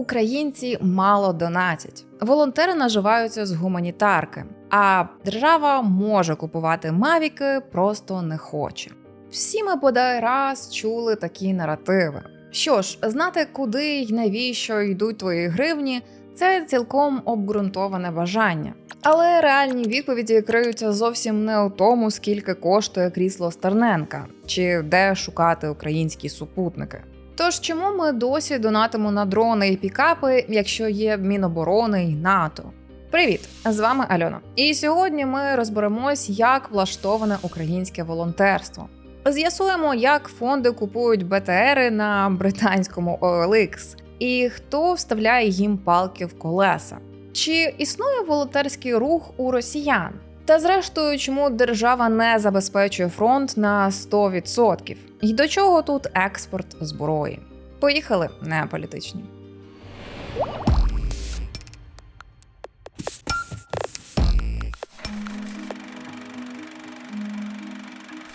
Українці мало донатять. Волонтери наживаються з гуманітарки, а держава може купувати мавіки, просто не хоче. Всі ми бодай раз чули такі наративи. Що ж, знати, куди й навіщо йдуть твої гривні, це цілком обґрунтоване бажання. Але реальні відповіді криються зовсім не у тому, скільки коштує крісло Стерненка, чи де шукати українські супутники. Тож чому ми досі донатимо на дрони і пікапи, якщо є Міноборони й НАТО? Привіт! З вами Альона. І сьогодні ми розберемось, як влаштоване українське волонтерство. З'ясуємо, як фонди купують БТРи на британському OLX і хто вставляє їм палки в колеса. Чи існує волонтерський рух у росіян? Та зрештою, чому держава не забезпечує фронт на 100%? І до чого тут експорт зброї? Поїхали не політичні.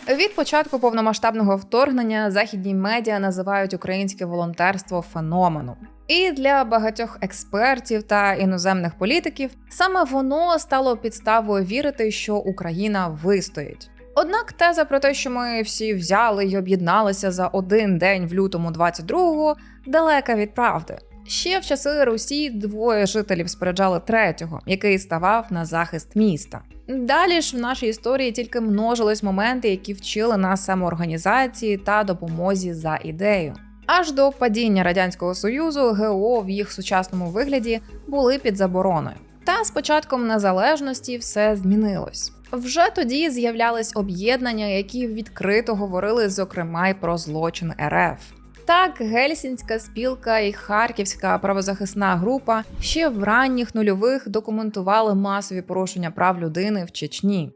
Від початку повномасштабного вторгнення західні медіа називають українське волонтерство феноменом. І для багатьох експертів та іноземних політиків саме воно стало підставою вірити, що Україна вистоїть. Однак теза про те, що ми всі взяли й об'єдналися за один день в лютому 22-го, далека від правди. Ще в часи Русі двоє жителів спереджали третього, який ставав на захист міста. Далі ж в нашій історії тільки множились моменти, які вчили нас самоорганізації та допомозі за ідею. Аж до падіння радянського союзу ГО в їх сучасному вигляді були під забороною. Та з початком незалежності все змінилось. Вже тоді з'являлись об'єднання, які відкрито говорили, зокрема й про злочин РФ. Так, Гельсінська спілка і Харківська правозахисна група ще в ранніх нульових документували масові порушення прав людини в Чечні.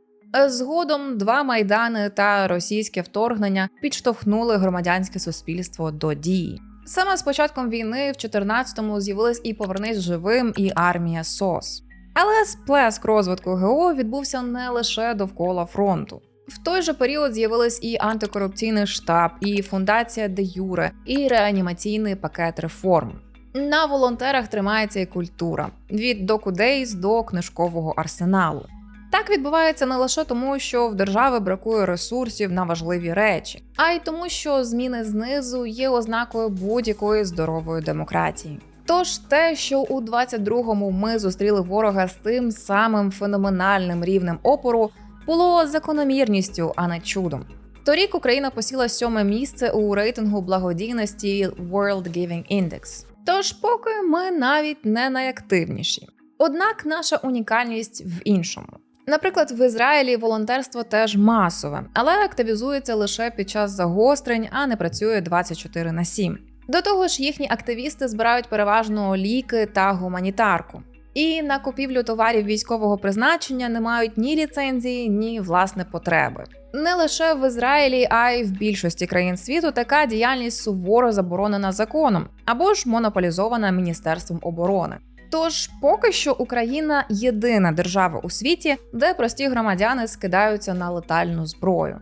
Згодом два майдани та російське вторгнення підштовхнули громадянське суспільство до дії. Саме з початком війни в 14-му з'явились і повернись живим, і армія СОС. Але сплеск розвитку ГО відбувся не лише довкола фронту. В той же період з'явились і антикорупційний штаб, і фундація де Юре, і реанімаційний пакет реформ. На волонтерах тримається і культура від докудейс до книжкового арсеналу. Так відбувається не лише тому, що в держави бракує ресурсів на важливі речі, а й тому, що зміни знизу є ознакою будь-якої здорової демократії. Тож те, що у 22-му ми зустріли ворога з тим самим феноменальним рівнем опору, було закономірністю, а не чудом. Торік Україна посіла сьоме місце у рейтингу благодійності World Giving Index. Тож, поки ми навіть не найактивніші. Однак наша унікальність в іншому. Наприклад, в Ізраїлі волонтерство теж масове, але активізується лише під час загострень, а не працює 24 на 7. До того ж, їхні активісти збирають переважно ліки та гуманітарку. І на купівлю товарів військового призначення не мають ні ліцензії, ні власне потреби. Не лише в Ізраїлі, а й в більшості країн світу така діяльність суворо заборонена законом або ж монополізована міністерством оборони. Тож поки що Україна єдина держава у світі, де прості громадяни скидаються на летальну зброю.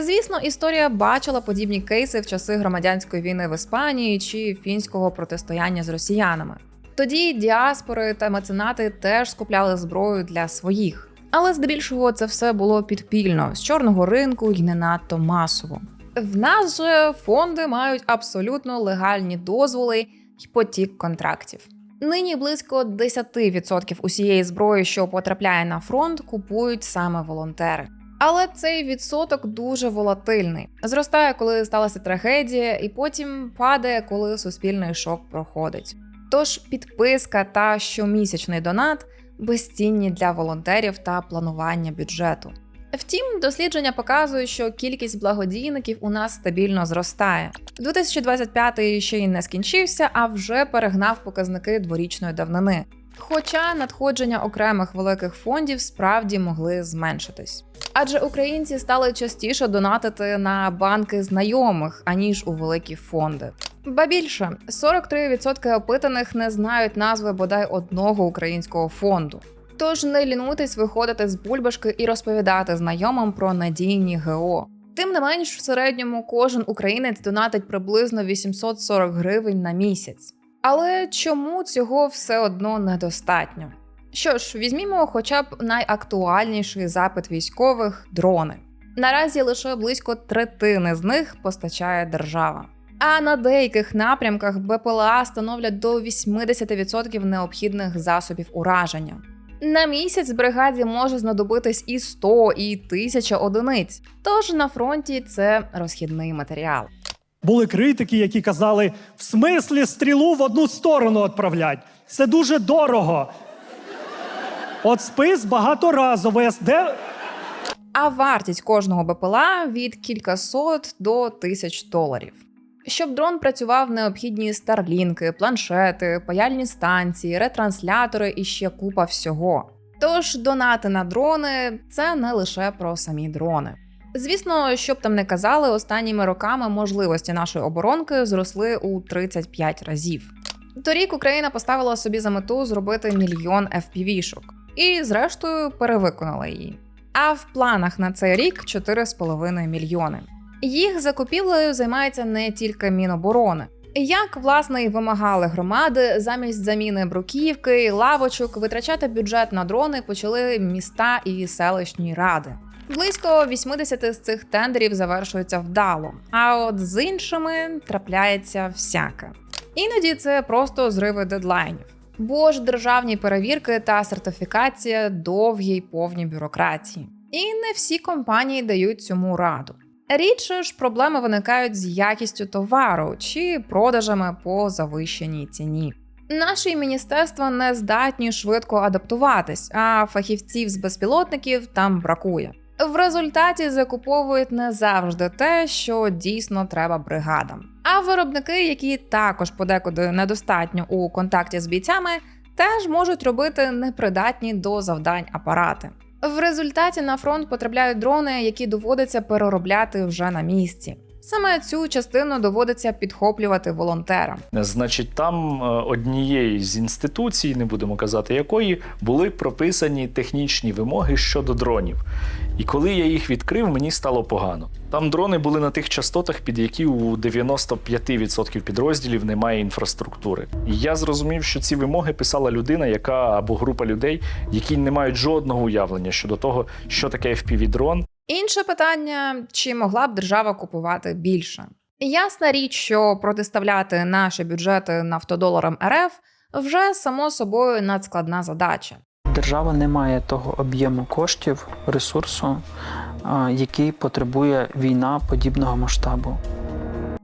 Звісно, історія бачила подібні кейси в часи громадянської війни в Іспанії чи фінського протистояння з росіянами. Тоді діаспори та меценати теж скупляли зброю для своїх, але здебільшого це все було підпільно з чорного ринку і не надто масово. В нас же фонди мають абсолютно легальні дозволи й потік контрактів. Нині близько 10% усієї зброї, що потрапляє на фронт, купують саме волонтери. Але цей відсоток дуже волатильний. Зростає, коли сталася трагедія, і потім падає, коли суспільний шок проходить. Тож підписка та щомісячний донат безцінні для волонтерів та планування бюджету. Втім, дослідження показують, що кількість благодійників у нас стабільно зростає. 2025 ще й не скінчився, а вже перегнав показники дворічної давнини. Хоча надходження окремих великих фондів справді могли зменшитись. Адже українці стали частіше донатити на банки знайомих аніж у великі фонди. Ба більше 43% опитаних не знають назви бодай одного українського фонду. Тож не лінуйтесь виходити з бульбашки і розповідати знайомим про надійні ГО. Тим не менш, в середньому кожен українець донатить приблизно 840 гривень на місяць. Але чому цього все одно недостатньо? Що ж, візьмімо хоча б найактуальніший запит військових дрони. Наразі лише близько третини з них постачає держава. А на деяких напрямках БПЛА становлять до 80% необхідних засобів ураження. На місяць бригаді може знадобитись і 100, і 1000 одиниць. Тож на фронті це розхідний матеріал. Були критики, які казали: в смислі стрілу в одну сторону відправлять. Це дуже дорого. От спис багаторазовий. Де А вартість кожного БПЛА від кількасот до тисяч доларів. Щоб дрон працював, необхідні старлінки, планшети, паяльні станції, ретранслятори і ще купа всього. Тож донати на дрони це не лише про самі дрони. Звісно, щоб там не казали, останніми роками можливості нашої оборонки зросли у 35 разів. Торік Україна поставила собі за мету зробити мільйон FPV-шок і, зрештою, перевиконала її. А в планах на цей рік 4,5 мільйони. Їх закупівлею займається не тільки Міноборони. Як власне і вимагали громади, замість заміни бруківки, лавочок витрачати бюджет на дрони почали міста і селищні ради. Близько 80 з цих тендерів завершуються вдало, а от з іншими трапляється всяке. Іноді це просто зриви дедлайнів. Бо ж державні перевірки та сертифікація довгі й повні бюрократії. І не всі компанії дають цьому раду. Рідше ж проблеми виникають з якістю товару чи продажами по завищеній ціні. Наші міністерства не здатні швидко адаптуватись, а фахівців з безпілотників там бракує. В результаті закуповують не завжди те, що дійсно треба бригадам. А виробники, які також подекуди недостатньо у контакті з бійцями, теж можуть робити непридатні до завдань апарати. В результаті на фронт потрапляють дрони, які доводиться переробляти вже на місці. Саме цю частину доводиться підхоплювати волонтерам. Значить, там е, однією з інституцій, не будемо казати якої, були прописані технічні вимоги щодо дронів. І коли я їх відкрив, мені стало погано. Там дрони були на тих частотах, під які у 95% підрозділів немає інфраструктури. І я зрозумів, що ці вимоги писала людина, яка або група людей, які не мають жодного уявлення щодо того, що таке FPV-дрон, Інше питання: чи могла б держава купувати більше? Ясна річ, що протиставляти наші бюджети нафтодоларам РФ вже само собою надскладна задача. Держава не має того об'єму коштів, ресурсу, який потребує війна подібного масштабу.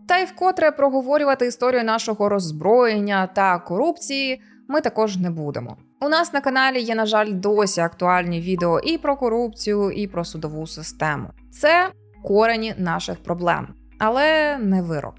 Та й вкотре проговорювати історію нашого роззброєння та корупції ми також не будемо. У нас на каналі є, на жаль, досі актуальні відео і про корупцію, і про судову систему. Це корені наших проблем, але не вирок.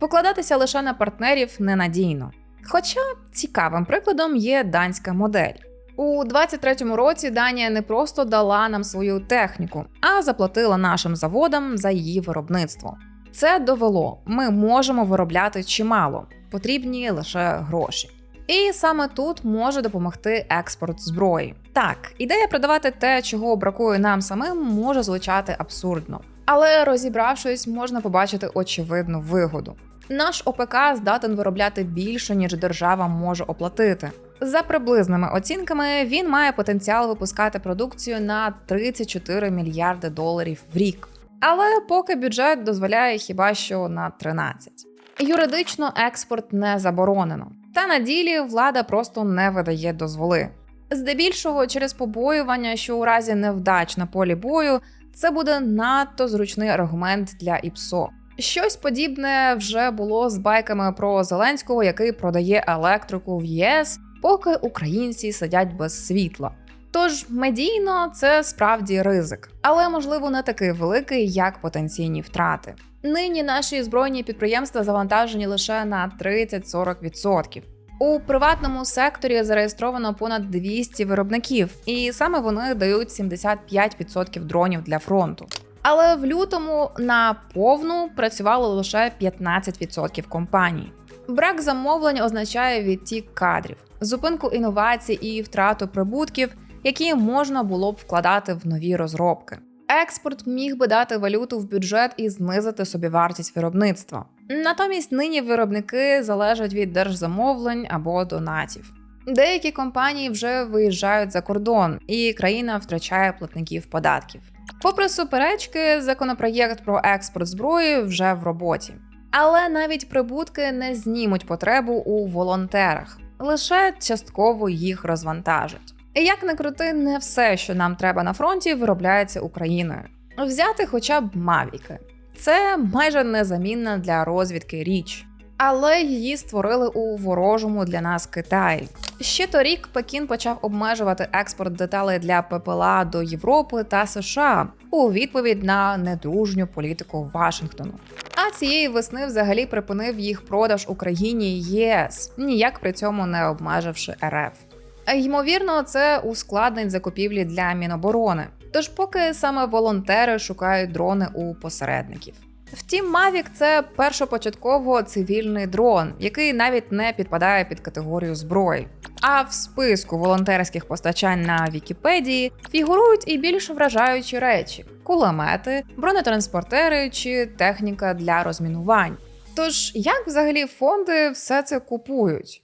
Покладатися лише на партнерів ненадійно. Хоча цікавим прикладом є данська модель. У 23-му році Данія не просто дала нам свою техніку, а заплатила нашим заводам за її виробництво. Це довело, ми можемо виробляти чимало, потрібні лише гроші. І саме тут може допомогти експорт зброї. Так, ідея продавати те, чого бракує нам самим, може звучати абсурдно. Але розібравшись, можна побачити очевидну вигоду. Наш ОПК здатен виробляти більше, ніж держава може оплатити. За приблизними оцінками, він має потенціал випускати продукцію на 34 мільярди доларів в рік. Але поки бюджет дозволяє хіба що на 13. Юридично експорт не заборонено. Та на ділі влада просто не видає дозволи. Здебільшого через побоювання, що у разі невдач на полі бою це буде надто зручний аргумент для ІПСО. Щось подібне вже було з байками про Зеленського, який продає електрику в ЄС, поки українці сидять без світла. Тож медійно це справді ризик, але можливо не такий великий, як потенційні втрати. Нині наші збройні підприємства завантажені лише на 30-40%. У приватному секторі зареєстровано понад 200 виробників, і саме вони дають 75% дронів для фронту. Але в лютому на повну працювало лише 15% компаній. Брак замовлень означає відтік кадрів, зупинку інновацій і втрату прибутків, які можна було б вкладати в нові розробки. Експорт міг би дати валюту в бюджет і знизити собівартість виробництва. Натомість нині виробники залежать від держзамовлень або донатів. Деякі компанії вже виїжджають за кордон, і країна втрачає платників податків. Попри суперечки, законопроєкт про експорт зброї вже в роботі. Але навіть прибутки не знімуть потребу у волонтерах, лише частково їх розвантажать. І Як не крути, не все, що нам треба на фронті, виробляється Україною. Взяти хоча б мавіки. Це майже незамінна для розвідки річ. Але її створили у ворожому для нас Китаї. Ще торік Пекін почав обмежувати експорт деталей для ППЛА до Європи та США у відповідь на недружню політику Вашингтону. А цієї весни взагалі припинив їх продаж Україні ЄС, ніяк при цьому не обмеживши РФ. Ймовірно, це ускладнить закупівлі для Міноборони. Тож поки саме волонтери шукають дрони у посередників. Втім, Mavic – це першопочатково цивільний дрон, який навіть не підпадає під категорію зброї. А в списку волонтерських постачань на Вікіпедії фігурують і більш вражаючі речі: кулемети, бронетранспортери чи техніка для розмінувань. Тож як взагалі фонди все це купують?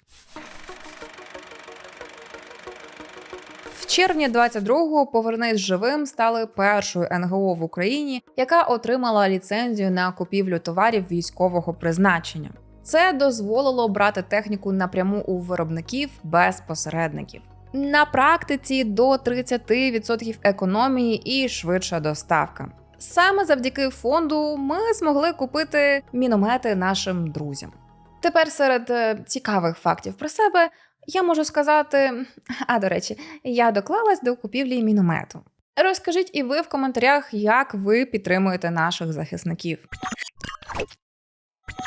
В червні 22-го Повернись живим стали першою НГО в Україні, яка отримала ліцензію на купівлю товарів військового призначення. Це дозволило брати техніку напряму у виробників без посередників. На практиці до 30% економії і швидша доставка. Саме завдяки фонду ми змогли купити міномети нашим друзям. Тепер серед е, цікавих фактів про себе я можу сказати, а до речі, я доклалась до купівлі міномету. Розкажіть і ви в коментарях, як ви підтримуєте наших захисників.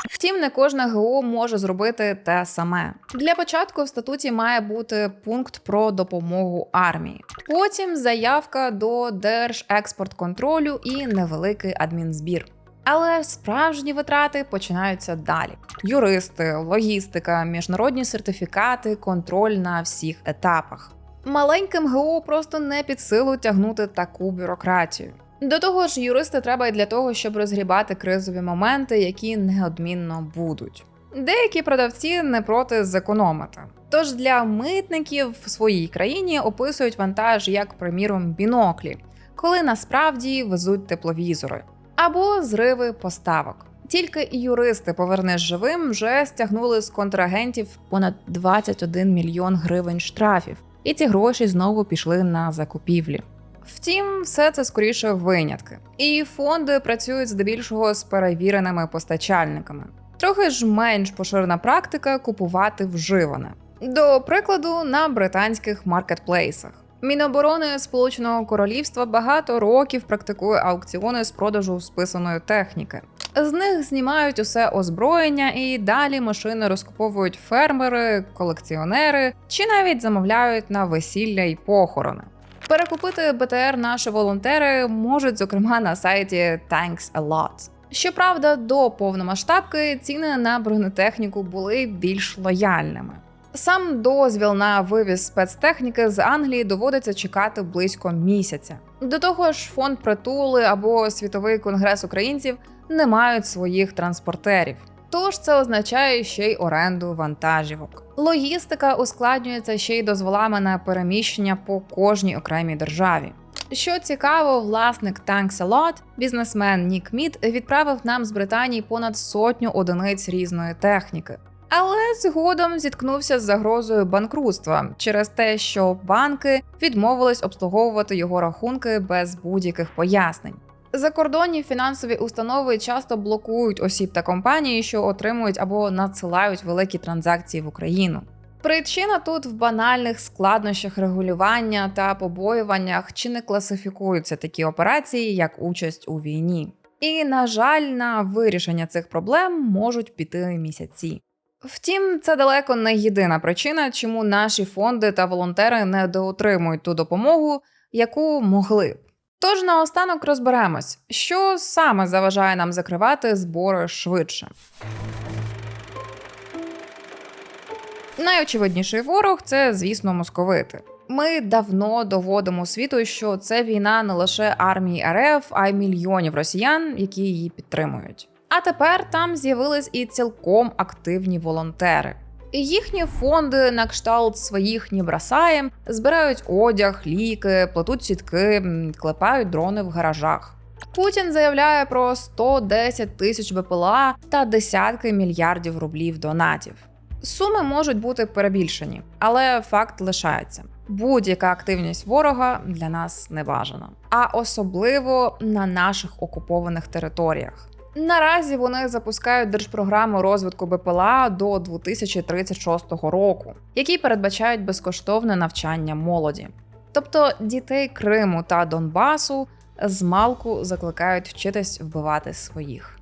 Втім, не кожна ГО може зробити те саме. Для початку в статуті має бути пункт про допомогу армії, потім заявка до Держекспортконтролю і невеликий адмінзбір. Але справжні витрати починаються далі: юристи, логістика, міжнародні сертифікати, контроль на всіх етапах. Маленьким ГО просто не під силу тягнути таку бюрократію. До того ж, юристи треба й для того, щоб розгрібати кризові моменти, які неодмінно будуть. Деякі продавці не проти зекономити. Тож для митників в своїй країні описують вантаж як, приміром, біноклі, коли насправді везуть тепловізори або зриви поставок. Тільки юристи повернеш живим вже стягнули з контрагентів понад 21 мільйон гривень штрафів, і ці гроші знову пішли на закупівлі. Втім, все це скоріше винятки, і фонди працюють здебільшого з перевіреними постачальниками. Трохи ж менш поширена практика купувати вживане. До прикладу, на британських маркетплейсах. Міноборони Сполученого Королівства багато років практикує аукціони з продажу списаної техніки. З них знімають усе озброєння і далі машини розкуповують фермери, колекціонери чи навіть замовляють на весілля й похорони. Перекупити БТР наші волонтери можуть, зокрема, на сайті Thanks a Lot. Щоправда, до повномасштабки ціни на бронетехніку були більш лояльними. Сам дозвіл на вивіз спецтехніки з Англії доводиться чекати близько місяця. До того ж, фонд притули або світовий конгрес українців не мають своїх транспортерів. Тож це означає ще й оренду вантажівок. Логістика ускладнюється ще й дозволами на переміщення по кожній окремій державі. Що цікаво, власник Thanks a Lot, бізнесмен Нік Мід, відправив нам з Британії понад сотню одиниць різної техніки. Але згодом зіткнувся з загрозою банкрутства через те, що банки відмовились обслуговувати його рахунки без будь-яких пояснень. Закордонні фінансові установи часто блокують осіб та компанії, що отримують або надсилають великі транзакції в Україну. Причина тут в банальних складнощах регулювання та побоюваннях, чи не класифікуються такі операції як участь у війні. І, на жаль, на вирішення цих проблем можуть піти місяці. Втім, це далеко не єдина причина, чому наші фонди та волонтери не доотримують ту допомогу, яку могли б. Тож наостанок розберемось, що саме заважає нам закривати збори швидше. Найочевидніший ворог це, звісно, московити. Ми давно доводимо світу, що це війна не лише армії РФ, а й мільйонів росіян, які її підтримують. А тепер там з'явились і цілком активні волонтери. Їхні фонди на кшталт своїх не бросаєм збирають одяг, ліки, плетуть сітки, клепають дрони в гаражах. Путін заявляє про 110 тисяч БПЛА та десятки мільярдів рублів донатів. Суми можуть бути перебільшені, але факт лишається: будь-яка активність ворога для нас не бажана, а особливо на наших окупованих територіях. Наразі вони запускають держпрограму розвитку БПЛА до 2036 року, які передбачають безкоштовне навчання молоді. Тобто дітей Криму та Донбасу з малку закликають вчитись вбивати своїх.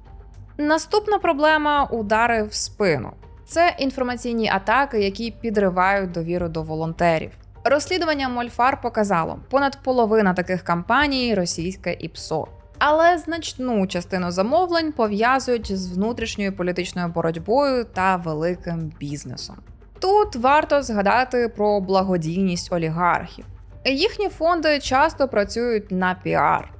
Наступна проблема удари в спину. Це інформаційні атаки, які підривають довіру до волонтерів. Розслідування Мольфар показало, понад половина таких кампаній російське і ПСО. Але значну частину замовлень пов'язують з внутрішньою політичною боротьбою та великим бізнесом. Тут варто згадати про благодійність олігархів. Їхні фонди часто працюють на піар.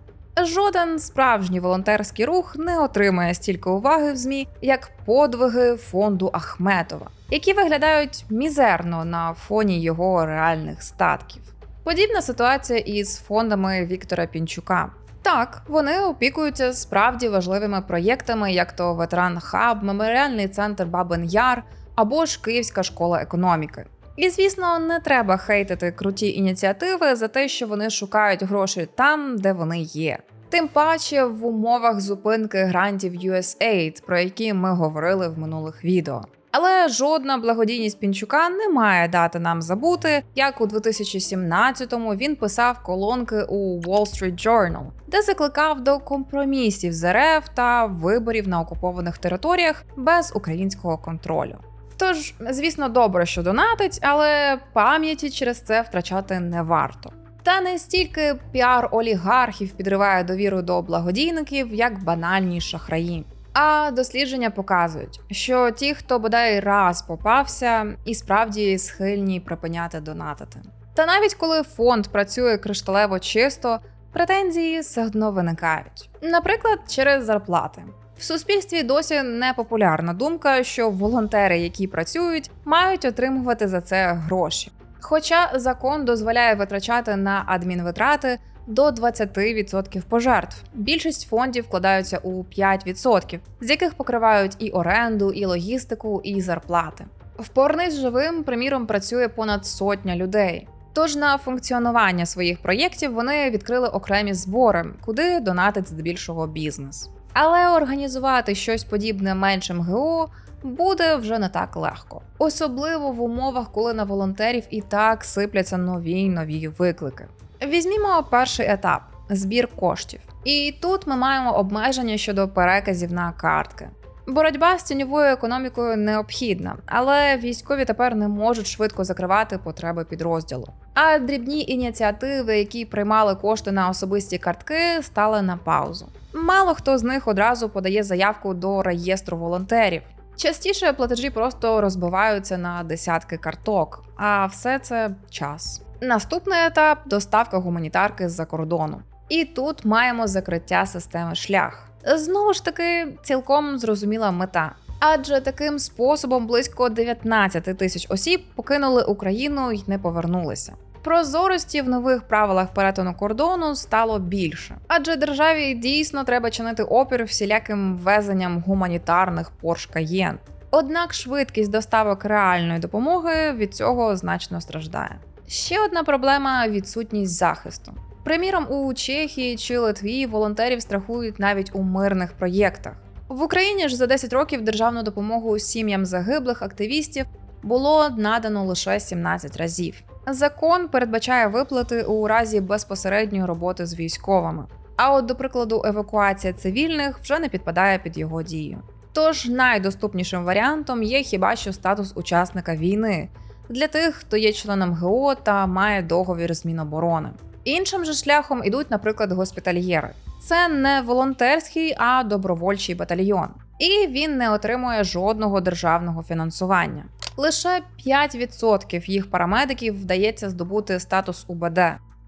Жоден справжній волонтерський рух не отримає стільки уваги в ЗМІ, як подвиги фонду Ахметова, які виглядають мізерно на фоні його реальних статків. Подібна ситуація із фондами Віктора Пінчука. Так, вони опікуються справді важливими проєктами, як то Ветеран Хаб, Меморіальний центр Бабин Яр або ж Київська школа економіки. І звісно, не треба хейтити круті ініціативи за те, що вони шукають гроші там, де вони є. Тим паче в умовах зупинки грантів USAID, про які ми говорили в минулих відео. Але жодна благодійність Пінчука не має дати нам забути, як у 2017-му він писав колонки у Wall Street Journal, де закликав до компромісів з РФ та виборів на окупованих територіях без українського контролю. Тож, звісно, добре, що донатить, але пам'яті через це втрачати не варто. Та не стільки піар олігархів підриває довіру до благодійників, як банальні шахраї. А дослідження показують, що ті, хто бодай раз попався, і справді схильні припиняти донатити. Та навіть коли фонд працює кришталево чисто, претензії все одно виникають, наприклад, через зарплати. В суспільстві досі не популярна думка, що волонтери, які працюють, мають отримувати за це гроші. Хоча закон дозволяє витрачати на адмінвитрати до 20% пожертв. Більшість фондів вкладаються у 5%, з яких покривають і оренду, і логістику, і зарплати. В «Повернись живим, приміром, працює понад сотня людей. Тож на функціонування своїх проєктів вони відкрили окремі збори, куди донатить здебільшого бізнес. Але організувати щось подібне меншим ГО буде вже не так легко, особливо в умовах, коли на волонтерів і так сипляться нові й нові виклики. Візьмімо перший етап збір коштів. І тут ми маємо обмеження щодо переказів на картки. Боротьба з тіньовою економікою необхідна, але військові тепер не можуть швидко закривати потреби підрозділу. А дрібні ініціативи, які приймали кошти на особисті картки, стали на паузу. Мало хто з них одразу подає заявку до реєстру волонтерів. Частіше платежі просто розбиваються на десятки карток, а все це час. Наступний етап доставка гуманітарки з-за кордону. І тут маємо закриття системи шлях. Знову ж таки, цілком зрозуміла мета. Адже таким способом близько 19 тисяч осіб покинули Україну й не повернулися. Прозорості в нових правилах перетину кордону стало більше, адже державі дійсно треба чинити опір всіляким ввезенням гуманітарних Porsche Cayenne. Однак швидкість доставок реальної допомоги від цього значно страждає. Ще одна проблема відсутність захисту. Приміром, у Чехії чи Литві волонтерів страхують навіть у мирних проєктах. В Україні ж за 10 років державну допомогу сім'ям загиблих активістів було надано лише 17 разів. Закон передбачає виплати у разі безпосередньої роботи з військовими. А от, до прикладу, евакуація цивільних вже не підпадає під його дію. Тож найдоступнішим варіантом є хіба що статус учасника війни для тих, хто є членом ГО та має договір з Міноборони. Іншим же шляхом ідуть, наприклад, госпітальєри. Це не волонтерський, а добровольчий батальйон, і він не отримує жодного державного фінансування. Лише 5% їх парамедиків вдається здобути статус УБД.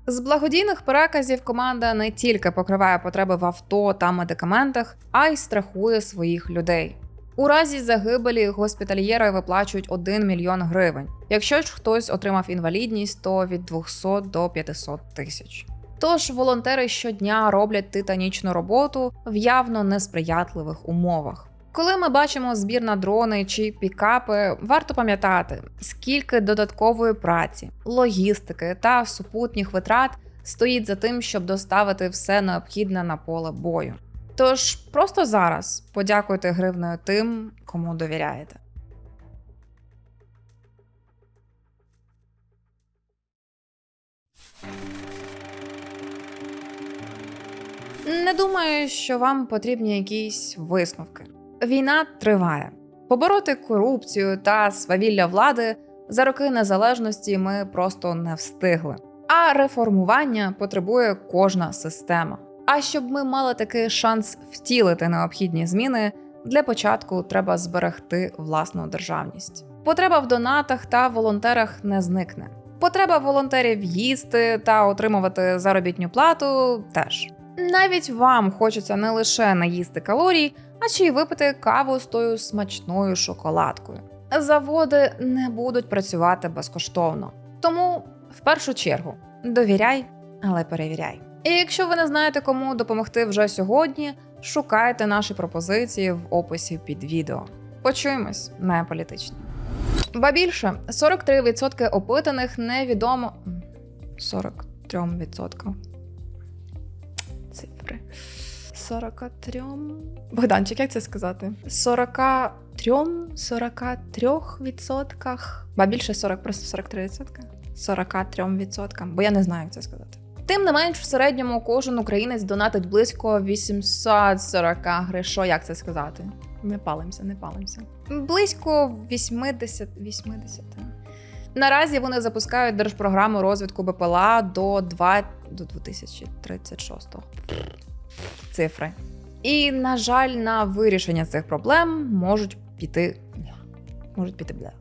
З благодійних переказів команда не тільки покриває потреби в авто та медикаментах, а й страхує своїх людей. У разі загибелі госпітальєри виплачують 1 мільйон гривень. Якщо ж хтось отримав інвалідність, то від 200 до 500 тисяч. Тож волонтери щодня роблять титанічну роботу в явно несприятливих умовах. Коли ми бачимо збір на дрони чи пікапи, варто пам'ятати, скільки додаткової праці, логістики та супутніх витрат стоїть за тим, щоб доставити все необхідне на поле бою. Тож просто зараз подякуйте гривною тим, кому довіряєте. Не думаю, що вам потрібні якісь висновки. Війна триває. Побороти корупцію та свавілля влади за роки незалежності ми просто не встигли. А реформування потребує кожна система. А щоб ми мали такий шанс втілити необхідні зміни, для початку треба зберегти власну державність. Потреба в донатах та волонтерах не зникне. Потреба волонтерів їсти та отримувати заробітну плату теж. Навіть вам хочеться не лише наїсти калорій, а ще й випити каву з тою смачною шоколадкою. Заводи не будуть працювати безкоштовно. Тому в першу чергу довіряй, але перевіряй. І якщо ви не знаєте, кому допомогти вже сьогодні, шукайте наші пропозиції в описі під відео. Почуємось на політичні. Ба більше 43% опитаних невідомо. 43%. Цифри. 43. Богданчик, як це сказати? 43, 43 відсотках. Ба більше 40, просто 43 відсотка. 43 відсоткам, бо я не знаю, як це сказати. Тим не менш, в середньому кожен українець донатить близько 840 гривень. Що, як це сказати? Не палимося, не палимося. Близько 80. 80. Наразі вони запускають держпрограму розвитку БПЛА до 2, до 2036 цифри. І, на жаль, на вирішення цих проблем можуть піти. Можуть піти бля.